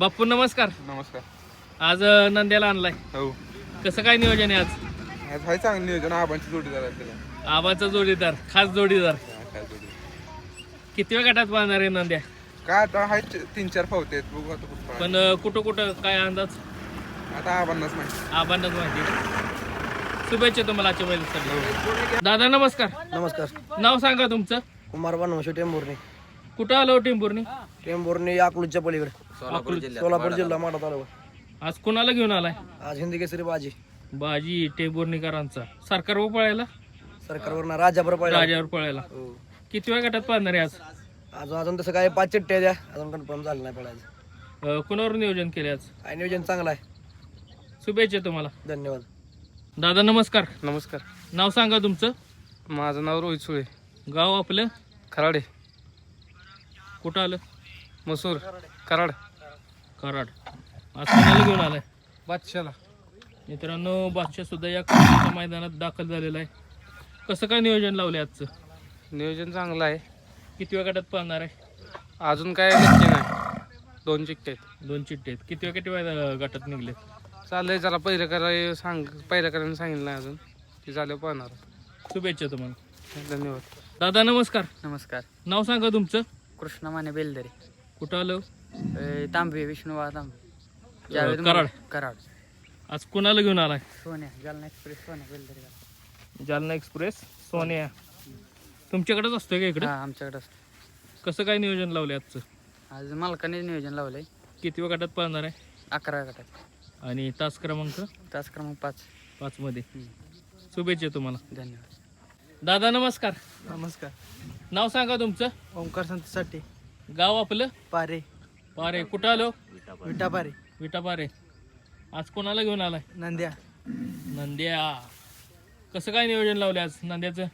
बाप्पू नमस्कार. नमस्कार. आज अ, नंद्याला आणलाय. हो. कसं काय नियोजन आहे आज? आज हाय चांगलं नियोजन. आबांची जोडीदार आहे त्याला. आबाचा जोडीदार खास जोडीदार. हा, काय जोडी किती वेळ गटात बांधणार आहे नंद्या? काय आता हाय च- तीन चार पावते आहेत. बघू आता कुठं पण अ, कुठं कुठं काय अंदाज. आता आबांनाच माहिती. आबांनाच माहिती शुभेच्छा तुम्हाला आजच्या महिन्यासाठी दादा नमस्कार. नमस्कार. नाव सांगा तुमचं. कुमार बनवशे टेंभुर्णी. कुठं आलो टेंभुर्णी? टेंभुर्णी अकलूजच्या पलीकडे. सोलापूर जिल्हा माडा तालुका. आज कुणाला घेऊन आलाय? आज हिंदी केसरी बाजी. बाजी टेंभुर्णीकरांचा सरकारवर पळायला? सरकारवरनं राजाभर पळला राजावर पळायला. हो. किती वेळ गटात पाहणार आहे आज? अजून अजून तसं काय पाच चिट्टे द्या. अजून कन्फर्म झालं नाही पळायचं. अ, कुणावर नियोजन केले आज? काय नियोजन चांगलं आहे. शुभेच्छा तुम्हाला. धन्यवाद. दादा नमस्कार. नमस्कार. नाव सांगा तुमचं. माझं नाव रोहित सुळे. गाव आपलं? खराडे. कुठं आलं? मसूर. कराड. कराड. आज कोणाला घेऊन आलाय. बादशाला. मित्रांनो बादशाह सुद्धा या क्रिकेटच्या मैदानात दाखल झालेला आहे. कसं काय नियोजन लावले आजचं? नियोजन चांगलं आहे. किती वेळ गटात पाहणार आहे? अजून काय नक्की नाही. दोन चिकटे आहेत. दोन चिठ्ठे आहेत. किती वेळ किती वेळ गटात निघले चाललंय जरा पहिलं करायला सांग पहिलं करायला सांगितलं नाही अजून. ती झालं पाहणार शुभेच्छा तुम्हाला. धन्यवाद. दादा नमस्कार. नमस्कार. नाव सांगा तुमचं. कृष्ण माने बेलदरे. कुठं आलं? अ, तांबे विष्णुवा तांबे. अ, कराड. कराड. आज कुणाला घेऊन आलाय? Sonya Jalna express Sonya Beldare Jalna express Sonia. तुमच्याकडेच असतोय का इकडे? हा आमच्याकडं असतं. कसं काय नियोजन लावले आजचं? आज मालकाने नियोजन लावलंय. किती गटात पाहणार आहे? अकरा गटात. आणि तास क्रमांक? तास क्रमांक पाच. पाचमध्ये हम्म. शुभेच्छा तुम्हाला. धन्यवाद. दादा नमस्कार. नमस्कार. नाव सांगा तुमचं. ओंकार संतसाठी गाव आपलं? पारे. पारे. कुठं आलो? विटा पारे विटा पारे आज कोणाला घेऊन आलाय? नंद्या. नंद्या. कसं काय नियोजन लावले आज नंद्याचं?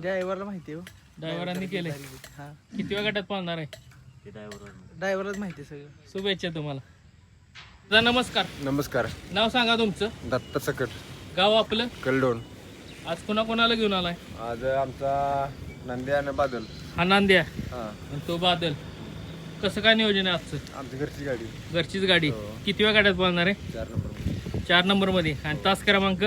ड्रायव्हरला माहिती हो. ड्रायव्हरांनी केले हा. किती वेळ गटात पाहणार आहे? ड्रायव्हरलाच माहिती सगळं. शुभेच्छा तुम्हाला. दादा नमस्कार. नमस्कार. नाव सांगा तुमचं. दत्त सकट. गाव आपलं. कलडोन. आज कोणा कोणाला घेऊन आलाय? आज आमचा नंदी आणि बादल. हा नांद्या हां. आणि तो बादल. कसं काय नियोजन आहे आजचं? आमची घरची गाडी. घरचीच गाडी. किती वेळ गाड्यात पाहणार आहे? चार नंबर चार नंबरमध्ये आणि तास क्रमांक?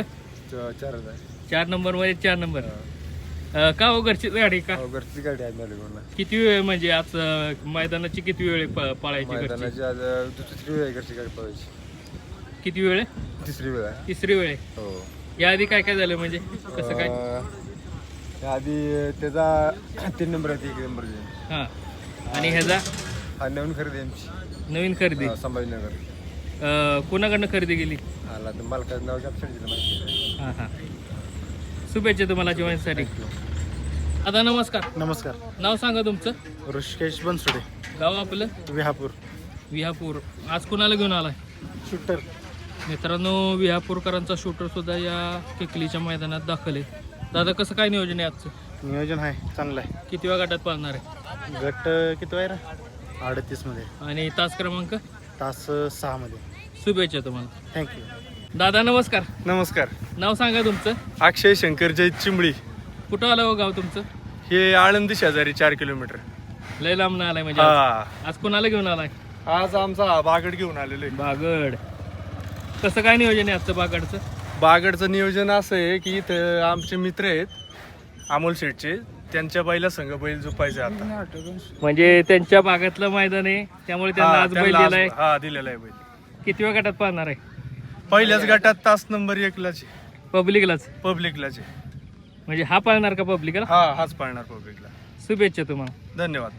चार हजार चार नंबरमध्ये चार नंबर. अं, का हो घरचीच गाडी का? हो घरची गाडी आहे किती वेळ म्हणजे आज अं, मैदानाची किती वेळ आहे प- पाळायची घरची? मैदानाची आज दुसरी वेळ आहे घरची गाडी पळायची. किती वेळ आहे? तिसरी वेळ आहे. तिसरी वेळ आहे. हो. याआधी काय काय झालं म्हणजे? कसं काय? अं, आधी त्याचा तीन नंबर आहे एक नंबर. हा. आणि ह्याचा? हा नवीन खरेदी आमची. नवीन खरेदी? हा, संभाजीनगर. अं, कोणाकडनं खरेदी केली? आला तर मालकाचं नाव कॅप्शन दिलं माहिती हा हा. शुभेच्छा तुम्हाला जेवणासाठी. दादा नमस्कार. नमस्कार. नाव सांगा तुमचं. ऋषिकेश बनसुडे. गाव आपलं? विहापूर. विहापूर. आज कुणाला घेऊन आलाय? शूटर. मित्रांनो विहापूरकरांचा शूटर सुद्धा या किकलीच्या मैदानात दाखल आहे. दादा कसं काय नियोजन आहे आजचं? नियोजन आहे चांगलं आहे. किती वेळा गटात पाहणार आहे? गट किती आहे रे? अडतीसमध्ये आणि तास क्रमांक? तास सहा मध्ये शुभेच्छा तुम्हाला. थँक्यू दादा नमस्कार. नमस्कार. नाव सांगा तुमचं. अक्षय शंकर जय चिंबळी. कुठं आलं हो गाव तुमचं? हे आळंदी शेजारी चार किलोमीटर. लय लांब आलाय म्हणजे आज. हा. आज कुणाला घेऊन आलाय? आज आमचा बागड घेऊन आलेलो आहे. बागड. कसं काय नियोजन आहे आजचं बागडचं? बागडचं नियोजन असं आहे की इथं आमचे मित्र आहेत अमोल शेठचे. त्यांच्या बैला संघ बैल झोपायचे आता. म्हणजे त्यांच्या भागातलं मैदान आहे त्यामुळे त्यांना हा, आज बैल त्यांना आज- दिलाय. हा दिलेला आहे बैल. किती वेळ गटात पाहणार आहे? पहिल्याच गटात तास नंबर एकलाचे पब्लिकलाच? पब्लिकलाचे म्हणजे हा पाळणार का पब्लिकला? हा हाच पाळणार पब्लिकला. शुभेच्छा तुम्हाला. धन्यवाद.